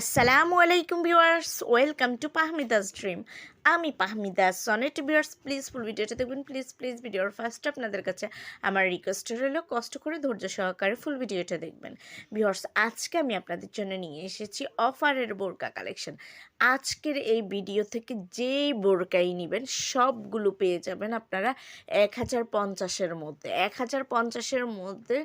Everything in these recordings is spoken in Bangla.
আসসালামু আলাইকুম viewers welcome to Pahmida's dream আমি Pahmida Sonet viewers please full ভিডিওটা দেখবেন প্লিজ প্লিজ ভিডিওর ফার্স্ট আপনাদের কাছে আমার রিকোয়েস্ট রইল, কষ্ট করে ধৈর্য সহকারে ফুল ভিডিওটা দেখবেন। ভিউয়ার্স আজকে আমি আপনাদের জন্য নিয়ে এসেছি অফারের বোরকা কালেকশন আজকের এই ভিডিও থেকে যেই বোরকাই নেবেন, সবগুলো পেয়ে যাবেন আপনারা এক হাজার পঞ্চাশের মধ্যে। এক হাজার পঞ্চাশের মধ্যে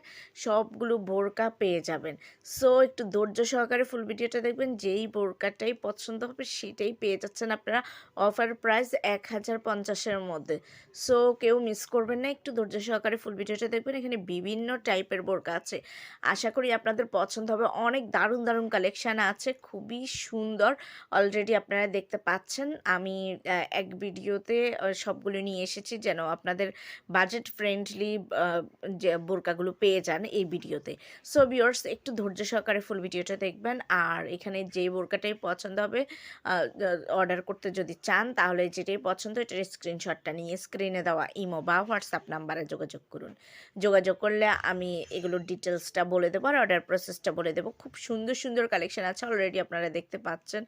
সবগুলো বোরকা পেয়ে যাবেন। সো একটু ধৈর্য সহকারে ফুল ভিডিওটা দেখবেন। যেই বোরকাটাই পছন্দ হবে সেটাই পেয়ে যাচ্ছেন আপনারা অফার প্রাইস এক হাজার পঞ্চাশের মধ্যে। সো কেউ মিস করবেন না, একটু ধৈর্য সহকারে ফুল ভিডিওটা দেখবেন, এখানে বিভিন্ন টাইপের বোরকা আছে। আশা করি আপনাদের পছন্দ হবে, অনেক দারুণ দারুণ কালেকশান আছে, খুবই সুন্দর অলরেডি আপনারা দেখতে পাচ্ছেন। আমি এক ভিডিওতে সবগুলো নিয়ে এসেছি যেন আপনাদের বাজেট ফ্রেন্ডলি যে বোরকাগুলো পেয়ে যান এই ভিডিওতে। সো ভিউয়ার্স একটু ধৈর্য সহকারে ফুল ভিডিওটা দেখবেন, আর এখানে যে বোরকাটাই পছন্দ হবে অর্ডার করতে যদি চান, তাহলে যেটাই পছন্দ এটার স্ক্রিনশটটা নিয়ে স্ক্রিনে দেওয়া ইমো বা হোয়াটসঅ্যাপ নাম্বারে যোগাযোগ করুন। যোগাযোগ করলে আমি এগুলোর ডিটেলসটা বলে দেবো আর অর্ডার প্রসেসটা বলে দেবো। খুব সুন্দর সুন্দর কালেকশন আছে অলরেডি আপনারা দেখতে পাচ্ছেন।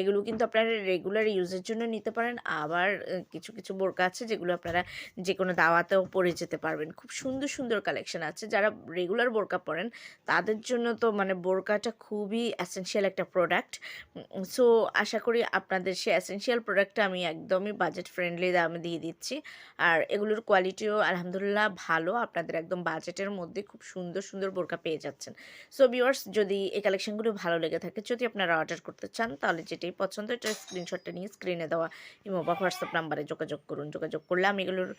এগুলো কিন্তু আপনারা রেগুলার ইউজের জন্য নিতে পারেন। আবার কিছু কিছু বোরকা আছে যেগুলো আপনারা যে কোনো দাওয়াতেও পরে যেতে পারবেন। খুব সুন্দর সুন্দর কালেকশন আছে। যারা রেগুলার বোরকা পরেন, তাদের জন্য তো মানে বোরকাটা খুবই অ্যাসেনশিয়াল একটা প্রোডাক্ট সো আশা করি আপনাদের সে অ্যাসেনশিয়াল প্রোডাক্টটা আমি একদমই বাজেট ফ্রেন্ডলি দামে দিয়ে দিচ্ছি। আর এগুলোর কোয়ালিটিও আলহামদুলিল্লাহ ভালো, আপনাদের একদম বাজেটের মধ্যে খুব সুন্দর সুন্দর বোরকা পেয়ে যাচ্ছেন। সো ভিউয়ার্স যদি এই কালেকশনগুলো ভালো লেগে থাকে, যদি আপনারা অর্ডার করতে চান, তাহলে যেটাই পছন্দ, এটা স্ক্রিনশটটা নিয়ে স্ক্রিনে দেওয়া ইমো বা হোয়াটসঅ্যাপ নাম্বারে যোগাযোগ করুন। যোগাযোগ করলে আমি এগুলোর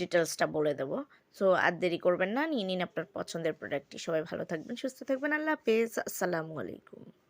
ডিটেলসটা বলে দেবো। সো আর দেরি করবেন না, নিয়ে নিন আপনার পছন্দের প্রোডাক্টটি সবাই ভালো থাকবেন, সুস্থ থাকবেন, আল্লাহ হাফেজ, আসসালামু আলাইকুম।